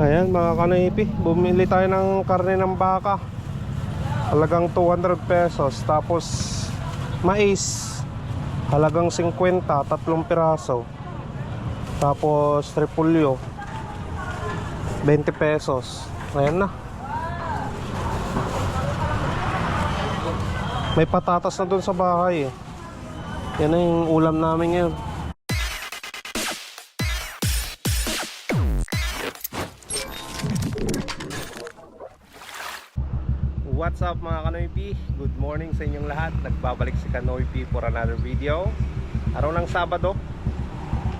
Ayan mga kanipi, bumili tayo ng karne ng baka. Halagang 200 pesos. Tapos mais, halagang 50, tatlong piraso. Tapos repulyo, 20 pesos. Ayan na. May patatas na dun sa bahay eh. Yan na yung ulam namin ngayon. What's up mga Kanoypi? Good morning sa inyong lahat. Nagbabalik si Kanoypi for another video. Araw ng Sabado.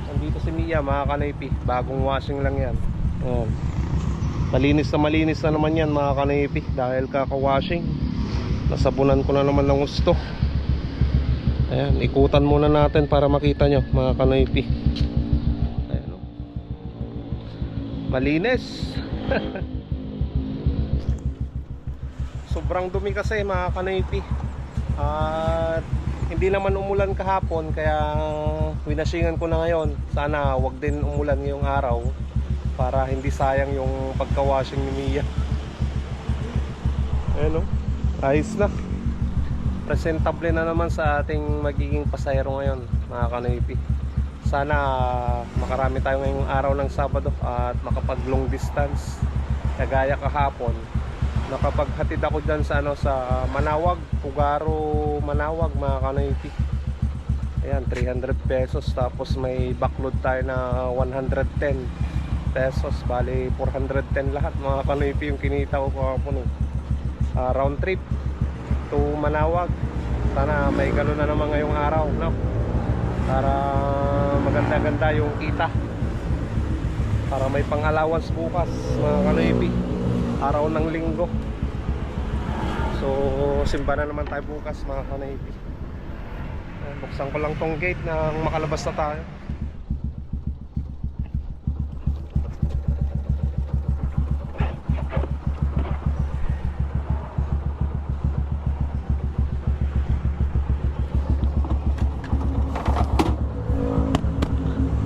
Nandito si Mia mga Kanoypi. Bagong washing lang yan. Ayan. Malinis na malinis na naman yan mga Kanoypi. Dahil kaka-washing. Nasabunan ko na naman ng gusto. Ayan, ikutan muna natin para makita nyo mga Kanoypi. Ayan o. Malinis. sobrang dumi kasi mga kanoypi at hindi naman umulan kahapon kaya winasingan ko na ngayon. Sana wag din umulan ngayong araw para hindi sayang yung pagka-washing ni Mia. Ayun o ayos na. Presentable na naman sa ating magiging pasahero ngayon mga kanoypi sana makarami tayo ngayong araw ng Sabado at makapag long distance. Kagaya kahapon nakapaghatid ako dyan sa ano sa Manawag, Pugaro, Manawag mga kanoyti. Ayan, 300 pesos tapos may backload tayo na 110 pesos, bali 410 lahat mga kanoyti yung kinita ko kahapon. Ah, round trip to Manawag. Sana may ganun na naman ngayong araw, no? Para maganda-ganda yung kita. Para may pang-allowance bukas mga kanoyti araw ng linggo. So simba na naman tayo bukas mga Ayan, buksan ko lang tong gate nang makalabas na tayo.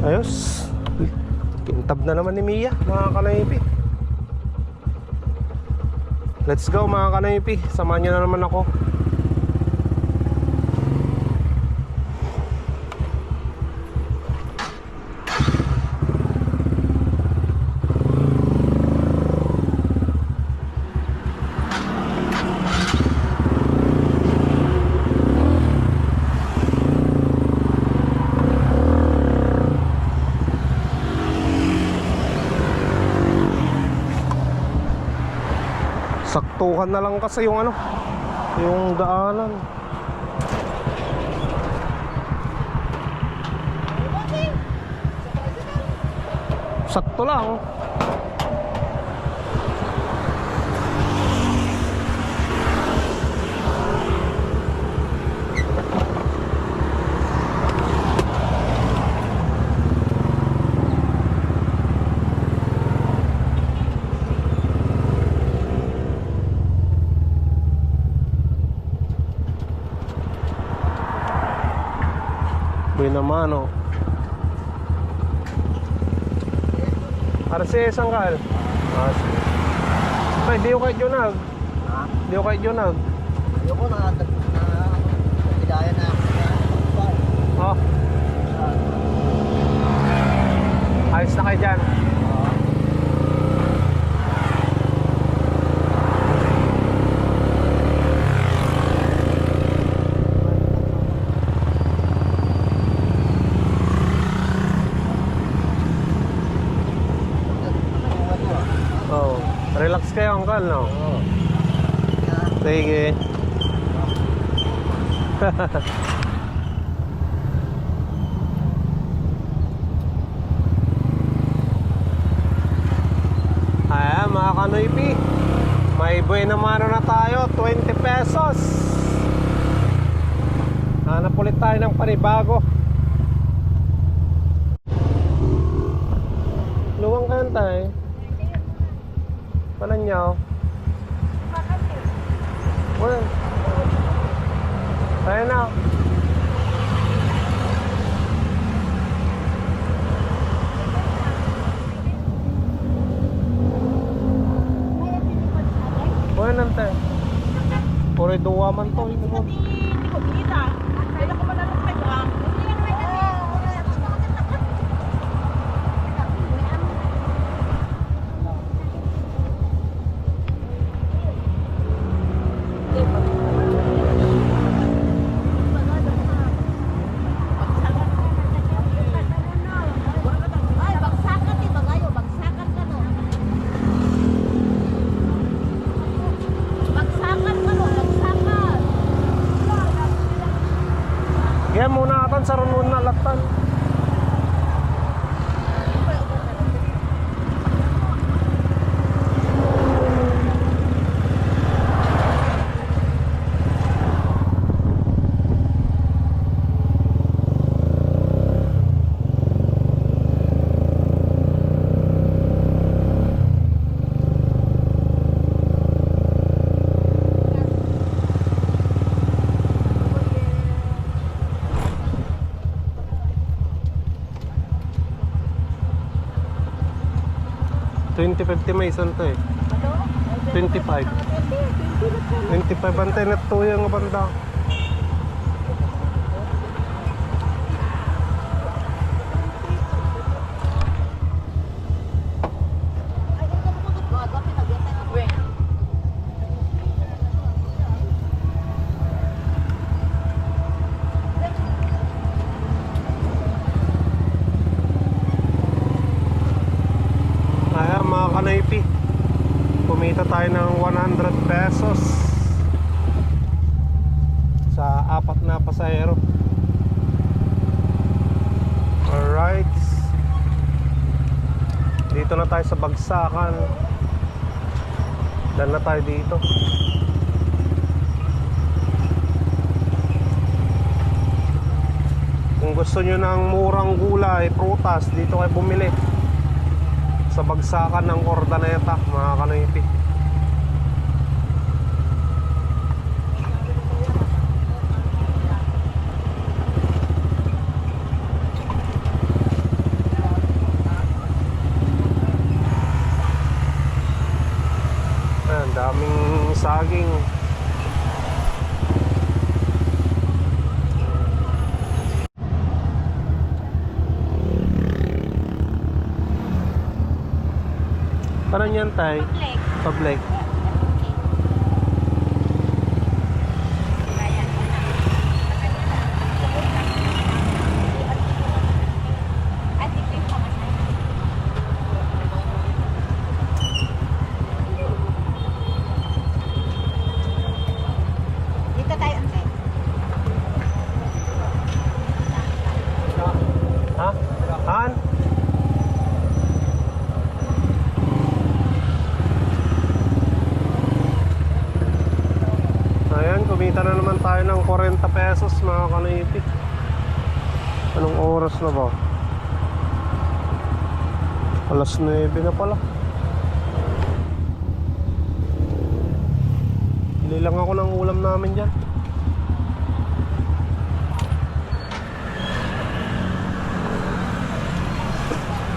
Ayos. Kintab na naman ni Mia mga kanaypi Let's go mga kanaypi. Samahan nyo na naman ako Saktuhan na lang kasi yung ano Yung daanan. Sakto lang Binamano Para si Sangkal Ah, sige. Ay, di ko kay Junag. Ha? Di ko kay Junag. Ayoko na na bigaya na Oh, ayos na kayo dyan Oh, relax Uncle, no? Sige. Ayan mga kanoypi May buena mano na tayo 20 pesos Hanap ulit tayo ng panibago Luwang kayo tayo Paano nyo? Well, ayun na. Pwede nante. Pwede duwa man to. Pwede 2050 may isang to eh. 25. 25 bantay na to yung banda. Tayo sa bagsakan. Dan na tayo dito. Kung gusto nyo ng murang gulay, prutas, dito kayo bumili sa bagsakan ng Ordaneta, mga kanoypi. Parang yan tay, Flex. public. At ito yung pamasahe. Dito tayo, ante. Ha? Han? Ayan, kumita na naman tayo ng 40 pesos mga kanoypi. Anong oras na ba? Alas 9 na pala. Bili lang ako ng ulam namin dyan.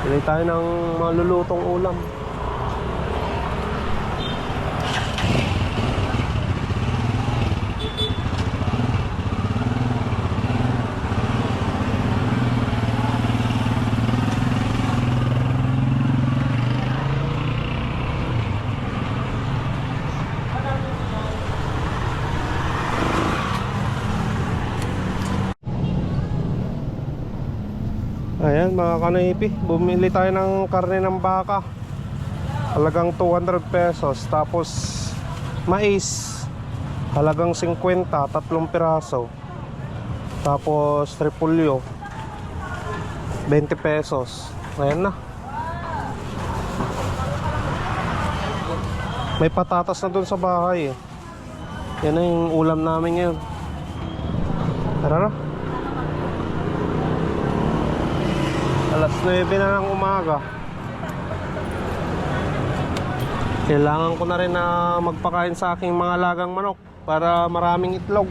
Bili tayo ng malulutong ulam. Ayan mga kanaypi, bumili tayo ng karne ng baka. Halagang 200 pesos. Tapos mais, halagang 50, tatlong piraso. Tapos repolyo, 20 pesos. Ayan na. May patatas na dun sa bahay eh. Yan na yung ulam namin ngayon. Tara na. Alas 9 na ng umaga. Kailangan ko na rin na magpakain sa aking mga lagang manok para maraming itlog.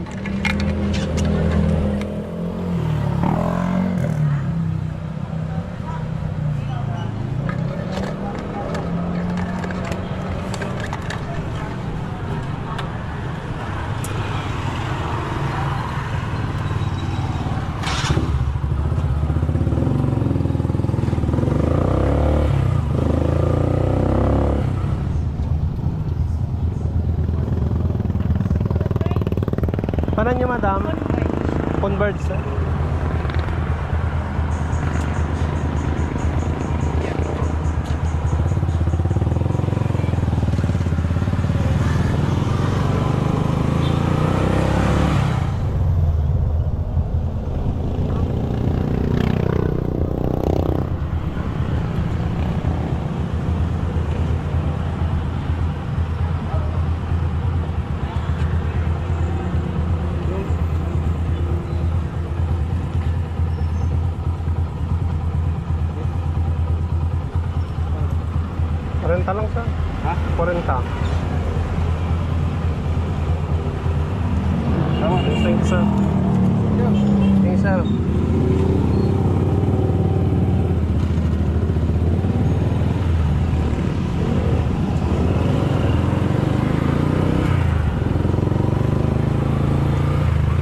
Naman niya, madam? Converge. Converge, eh? Parenta lang siya. Ha? Parenta. Tama. Thank you, sir. Thank you, sir.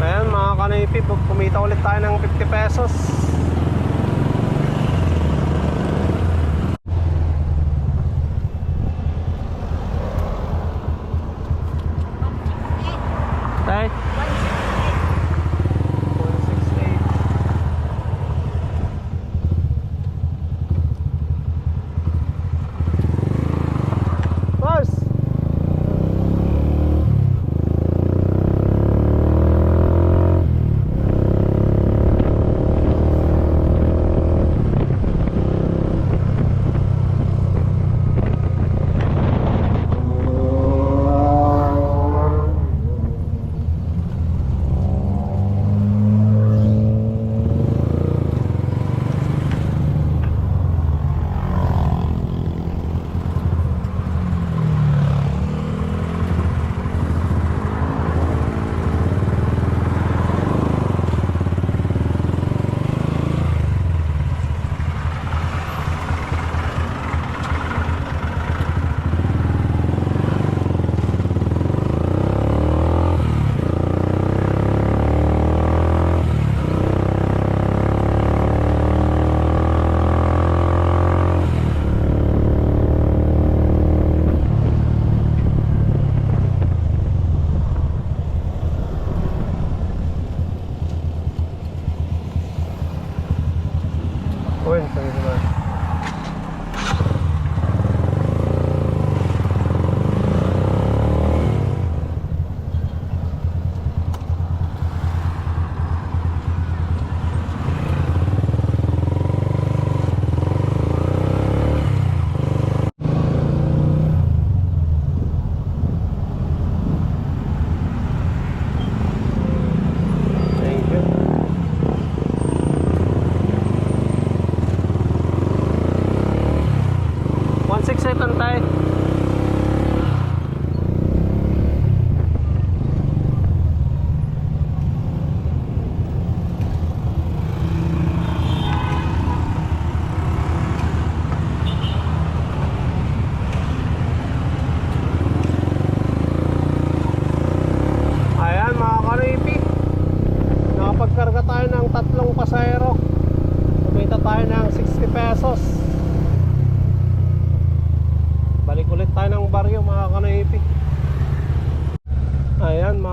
Ayan mga kanipi, kumita ulit tayo ng 50 pesos.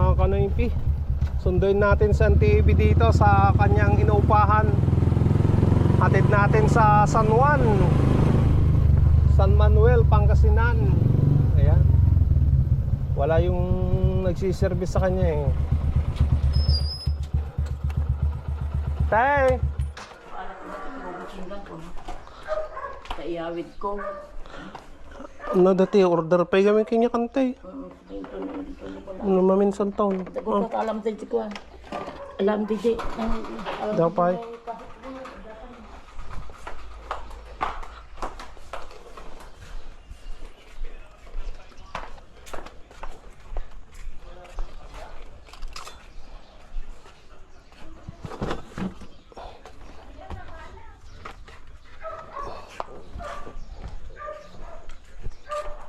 Mga kanaypi. Sunduin natin si TV dito sa kanyang inuupahan Hatid natin sa San Juan. San Manuel, Pangasinan. Ayan. Wala yung nagsiservice sa kanya eh. Tay! Kaiyawid ko. Ano dati, order pa kami kanya kantay. Ano maminsan taon. Dago ka alam din ko. Alam din di. Dapay.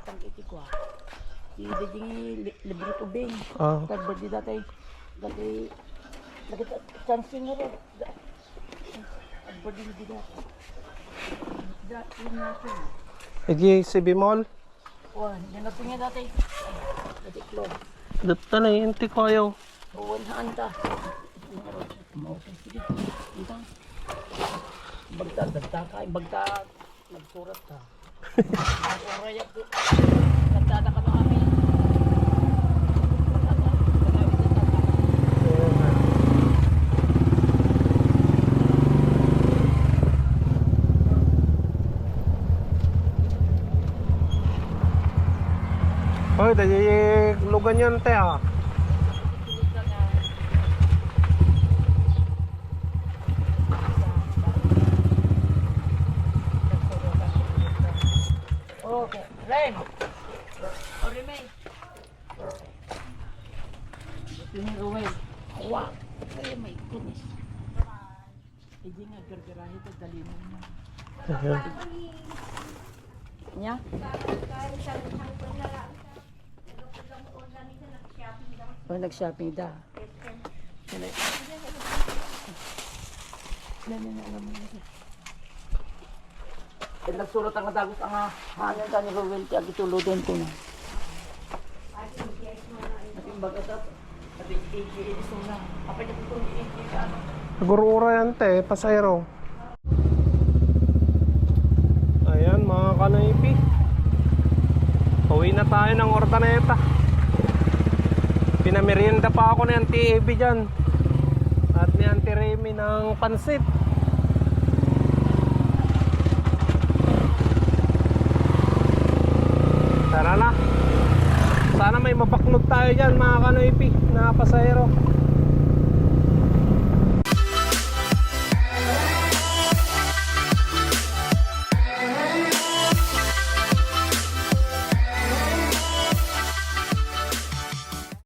Tang iti ko. Di di di libre ko bing. Ah, Kag badi dati dati dati chance nga ro. Ang badi di dati. Dati na ko. igi si Bimol. Wah, yan na tingin dati. Dati klo. Dito na inti ko ayaw. Ruwen handa. Sige. Ito. Bagta, dagta ka. Bagta, nagsurat ka. Oray ako. Nagtada ka na kami. Hoy, dali lugan yan te ah. Okay. Ren! O, Remain. Ito ni Ruel. Wow! Ay, my goodness. Hindi nga, gargarahe ito. Dali mo na. Nya? O, nag-shopping da. Sila. Sila na alam mo na. Eh, nagsulot ang kadagos ang hangin ka ni Ruel. Kaya gituludin ko na. Ating bagat at ating AGS na. Kapag ito kung ka ano. Ura yan te, pasayro. Ayan mga kanaypi. Uwi na tayo ng Ordaneta. Pinamerienda pa ako Auntie Evie dyan. At ni Auntie Remy ng pansit. Tara na. Sana may mabaklog tayo dyan mga kanaypi na pasayro.